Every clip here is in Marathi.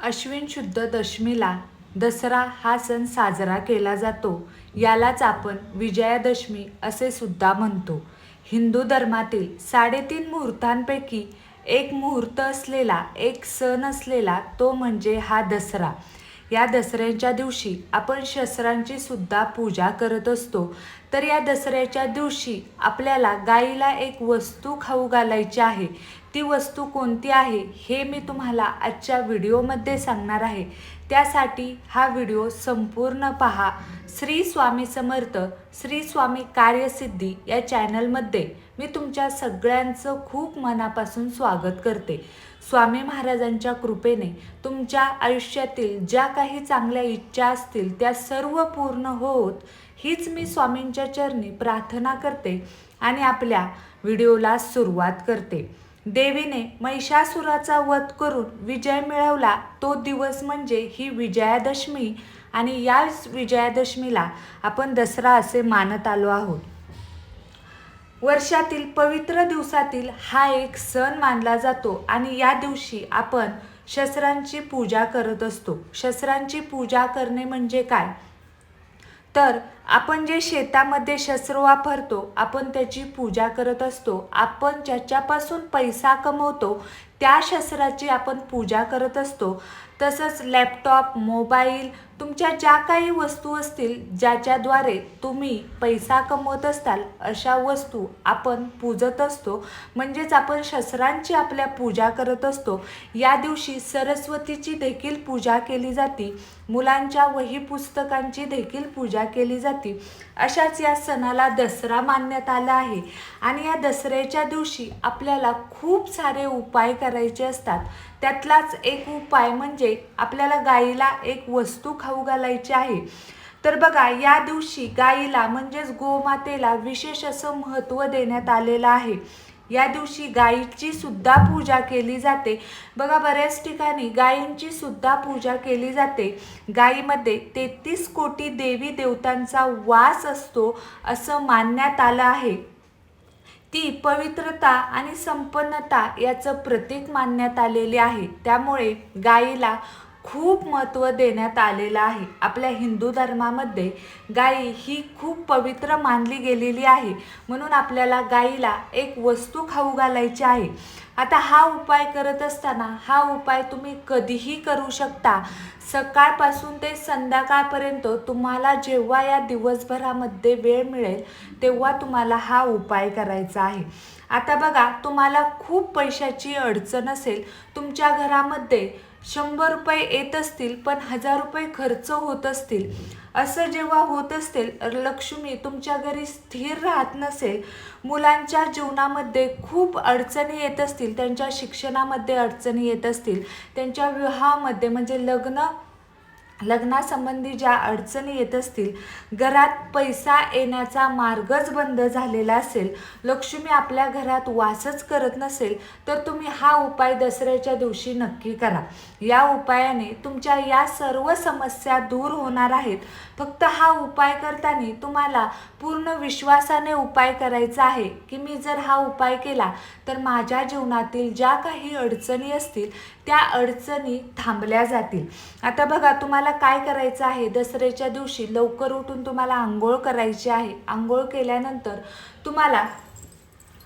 अश्विन शुद्ध दशमीला दसरा हा सण साजरा केला जातो. यालाच आपण विजयादशमी असे सुद्धा म्हणतो. हिंदू धर्मातील साडेतीन मुहूर्तांपैकी एक मुहूर्त असलेला एक सण असलेला तो म्हणजे हा दसरा. या दसऱ्याच्या दिवशी आपण शस्त्रांची सुद्धा पूजा करत असतो. तर या दसऱ्याच्या दिवशी आपल्याला गाईला एक वस्तू खाऊ घालायची आहे. ती वस्तू कोणती आहे हे मी तुम्हाला आजच्या व्हिडिओमध्ये सांगणार आहे. त्यासाठी हा व्हिडिओ संपूर्ण पहा. श्री स्वामी समर्थ श्री स्वामी कार्यसिद्धी या चॅनलमध्ये मी तुमच्या सगळ्यांचं खूप मनापासून स्वागत करते. स्वामी महाराजांच्या कृपेने तुमच्या आयुष्यातील ज्या काही चांगल्या इच्छा असतील त्या सर्व पूर्ण होत हीच मी स्वामींच्या चरणी प्रार्थना करते आणि आपल्या व्हिडिओला सुरुवात करते. देवीने महिषासुराचा वध करून विजय मिळवला. तो दिवस म्हणजे ही विजयादशमी. आणि या विजयादशमीला आपण दसरा असे मानत आलो आहोत. वर्षातील पवित्र दिवसातील हा एक सण मानला जातो. आणि या दिवशी आपण शस्त्रांची पूजा करत असतो. शस्त्रांची पूजा करणे म्हणजे काय? तर आपण जे शेतामध्ये शस्त्र वापरतो आपण त्याची पूजा करत असतो आपण ज्याच्यापासून पैसा कमवतो त्या शस्त्राची आपण पूजा करत असतो. तसंच लॅपटॉप मोबाईल तुमच्या ज्या काही वस्तू असतील ज्याच्याद्वारे तुम्ही पैसा कमवत असताल अशा वस्तू आपण पूजत असतो. म्हणजेच आपण शस्त्रांची आपल्या पूजा करत असतो. या दिवशी सरस्वतीची देखील पूजा केली जाते. मुलांच्या वही पुस्तकांची देखील पूजा केली जाते. अशाच या सणाला दसरा मानण्यात आला आहे. आणि या दसऱ्याच्या दिवशी आपल्याला खूप सारे उपाय करायचे असतात. त्यातलाच एक उपाय म्हणजे आपल्याला गाईला एक वस्तू खाऊ घालायची आहे. तर बघा या दिवशी गाईला म्हणजेच गोमातेला विशेष असं महत्त्व देण्यात आलेलं आहे. या दिवशी गायीची सुद्धा पूजा केली जाते. बघा बऱ्याच ठिकाणी गायींची सुद्धा पूजा केली जाते. गायीमध्ये तेहतीस कोटी देवी देवतांचा वास असतो असं मानण्यात आलं आहे. ती पवित्रता आणि संपन्नता याचं प्रतीक मानण्यात आलेले आहे. त्यामुळे गायीला खूप महत्त्व देण्यात आलेलं आहे. आपल्या हिंदू धर्मामध्ये गाई ही खूप पवित्र मानली गेलेली आहे. म्हणून आपल्याला गाईला एक वस्तू खाऊ घालायची आहे. आता हा उपाय करत असताना हा उपाय तुम्ही कधीही करू शकता. सकाळपासून ते संध्याकाळपर्यंत तुम्हाला जेव्हा या दिवसभरामध्ये वेळ मिळेल तेव्हा तुम्हाला हा उपाय करायचा आहे. आता बघा तुम्हाला खूप पैशाची अडचण असेल तुमच्या घरामध्ये शंभर रुपये येत असतील पण हजार रुपये खर्च होत असतील. असं जेव्हा होत असतील लक्ष्मी तुमच्या घरी स्थिर राहत नसेल. मुलांच्या जीवनामध्ये खूप अडचणी येत असतील त्यांच्या शिक्षणामध्ये अडचणी येत असतील त्यांच्या विवाहामध्ये म्हणजे लग्न लग्नासंबंधी ज्या अडचणी येत असतील घरात पैसा येण्याचा मार्गच बंद झालेला असेल लक्ष्मी आपल्या घरात वासच करत नसेल तर तुम्ही हा उपाय दसऱ्याच्या दिवशी नक्की करा. या उपायाने तुमच्या या सर्व समस्या दूर होणार आहेत. फक्त हा उपाय करताना तुम्हाला पूर्ण विश्वासाने उपाय करायचा आहे की मी जर हा उपाय केला तर माझ्या जीवनातील ज्या काही अडचणी असतील त्या अडचणी थांबल्या जातील. आता बघा तुम्हाला काय करायचं आहे? दसऱ्याच्या दिवशी लवकर उठून तुम्हाला आंघोळ करायची आहे. आंघोळ केल्यानंतर तुम्हाला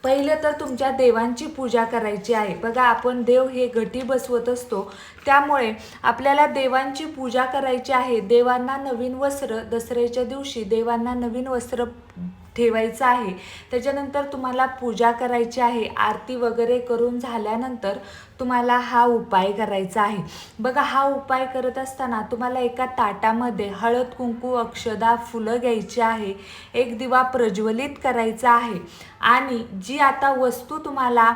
पहिलं तर तुमच्या देवांची पूजा करायची आहे. बघा आपण देव हे घटी बसवत असतो. त्यामुळे आपल्याला देवांची पूजा करायची आहे. देवांना नवीन वस्त्र दसऱ्याच्या दिवशी देवांना नवीन वस्त्र ठेवायचं आहे. त्याच्यानंतर तुम्हाला पूजा करायची आहे. आरती वगैरे करून झाल्यानंतर तुम्हाला हा उपाय करायचा आहे. बघा हा उपाय करत असताना तुम्हाला एका ताटामध्ये हळद कुंकू अक्षदा फुलं घ्यायची आहे. एक दिवा प्रज्वलित करायचा आहे. आणि जी आता वस्तू तुम्हाला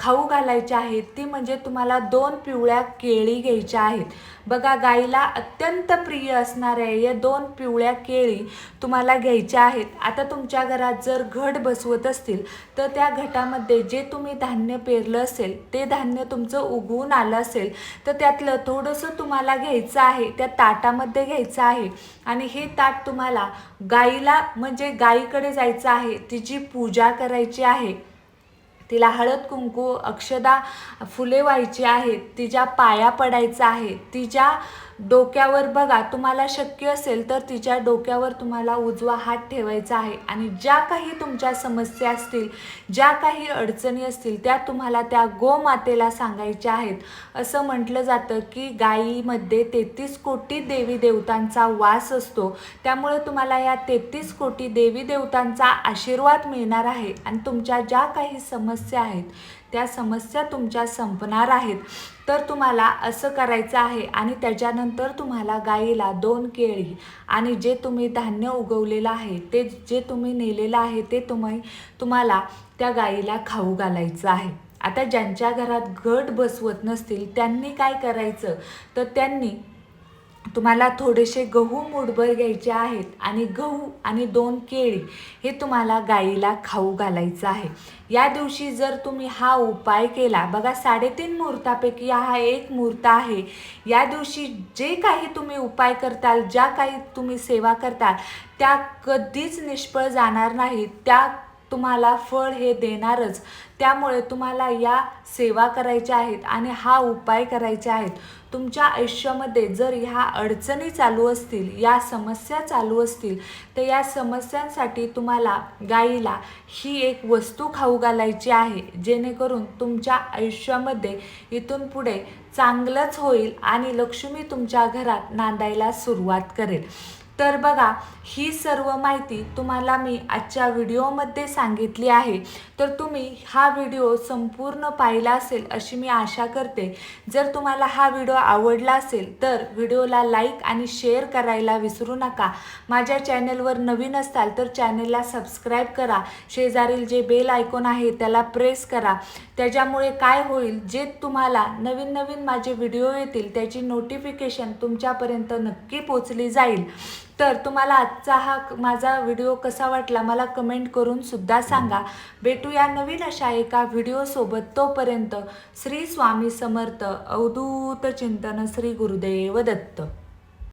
खाऊ घालायची आहे ती म्हणजे तुम्हाला दोन पिवळ्या केळी घ्यायच्या आहेत. बघा गाईला अत्यंत प्रिय असणाऱ्या या दोन पिवळ्या केळी तुम्हाला घ्यायच्या आहेत. आता तुमच्या घरात जर घट बसवत असतील तर त्या घटामध्ये जे तुम्ही धान्य पेरलं असेल ते धान्य तुमचं उगवून आलं असेल तर त्यातलं थोडंसं तुम्हाला घ्यायचं आहे त्या ताटामध्ये घ्यायचं आहे. आणि हे ताट तुम्हाला गाईला म्हणजे गाईकडे जायचं आहे तिची पूजा करायची आहे. तिला हळद कुंकू अक्षदा फुले व्हायची आहेत तिच्या पाया पडायचं आहे तिच्या डोक्यावर बघा तुम्हाला शक्य असेल तर तिच्या डोक्यावर तुम्हाला उजवा हात ठेवायचा आहे. आणि ज्या काही तुमच्या समस्या असतील ज्या काही अडचणी असतील त्या तुम्हाला त्या गोमातेला सांगायच्या आहेत. असं म्हटलं जातं की गायीमध्ये तेहतीस कोटी देवी देवतांचा वास असतो. त्यामुळे तुम्हाला या तेहतीस कोटी देवी देवतांचा आशीर्वाद मिळणार आहे. आणि तुमच्या ज्या काही समस्या आहेत त्या समस्या तुमच्या संपणार आहेत. तर तुम्हाला असं करायचं आहे आणि त्याच्यानंतर तुम्हाला गाईला दोन केळी आणि जे तुम्ही धान्य उगवलेलं आहे ते जे तुम्ही नेलेलं आहे ते तुम्ही तुम्हाला त्या गाईला खाऊ घालायचं आहे. आता ज्यांच्या घरात घट बसवत नसतील त्यांनी काय करायचं? तर त्यांनी तुम्हाला थोडेसे गहू मुठभर घ्यायचे आहेत आणि गहू आणि दोन केळी हे तुम्हाला गाईला खाऊ घालायचं आहे. या दिवशी जर तुम्ही हा उपाय केला बघा साडेतीन मुहूर्तापैकी हा एक मुहूर्त आहे. या दिवशी जे काही तुम्ही उपाय करताल ज्या काही तुम्ही सेवा करताल त्या कधीच निष्फळ जाणार नाहीत. त्या तुम्हाला फळ हे देणारच. त्यामुळे तुम्हाला या सेवा करायच्या आहेत आणि हा उपाय करायचे आहेत. तुमच्या आयुष्यामध्ये जर ह्या अडचणी चालू असतील या समस्या चालू असतील तर या समस्यांसाठी तुम्हाला गाईला ही एक वस्तू खाऊ घालायची आहे. जेणेकरून तुमच्या आयुष्यामध्ये इथून पुढे चांगलंच होईल आणि लक्ष्मी तुमच्या घरात नांदायला सुरुवात करेल. तर बघा ही सर्व माहिती तुम्हाला मी आजच्या व्हिडिओमध्ये सांगितली आहे. तर तुम्ही हा व्हिडिओ संपूर्ण पाहिला असेल अशी मी आशा करते. जर तुम्हाला हा व्हिडिओ आवडला असेल तर व्हिडिओला लाईक आणि शेअर करायला विसरू नका. माझ्या चॅनेलवर नवीन असताल तर चॅनेलला सबस्क्राईब करा. शेजारील जे बेल आयकॉन आहे त्याला प्रेस करा. त्याच्यामुळे काय होईल जे तुम्हाला नवीन नवीन माझे व्हिडिओ येतील त्याची नोटिफिकेशन तुमच्यापर्यंत नक्की पोचली जाईल. तर तुम्हाला आजचा हा माझा व्हिडिओ कसा वाटला मला कमेंट करून सुद्धा सांगा. भेटूया नवीन अशा एका व्हिडिओसोबत तोपर्यंत श्री स्वामी समर्थ अवधूत चिंतन श्री गुरुदेव दत्त.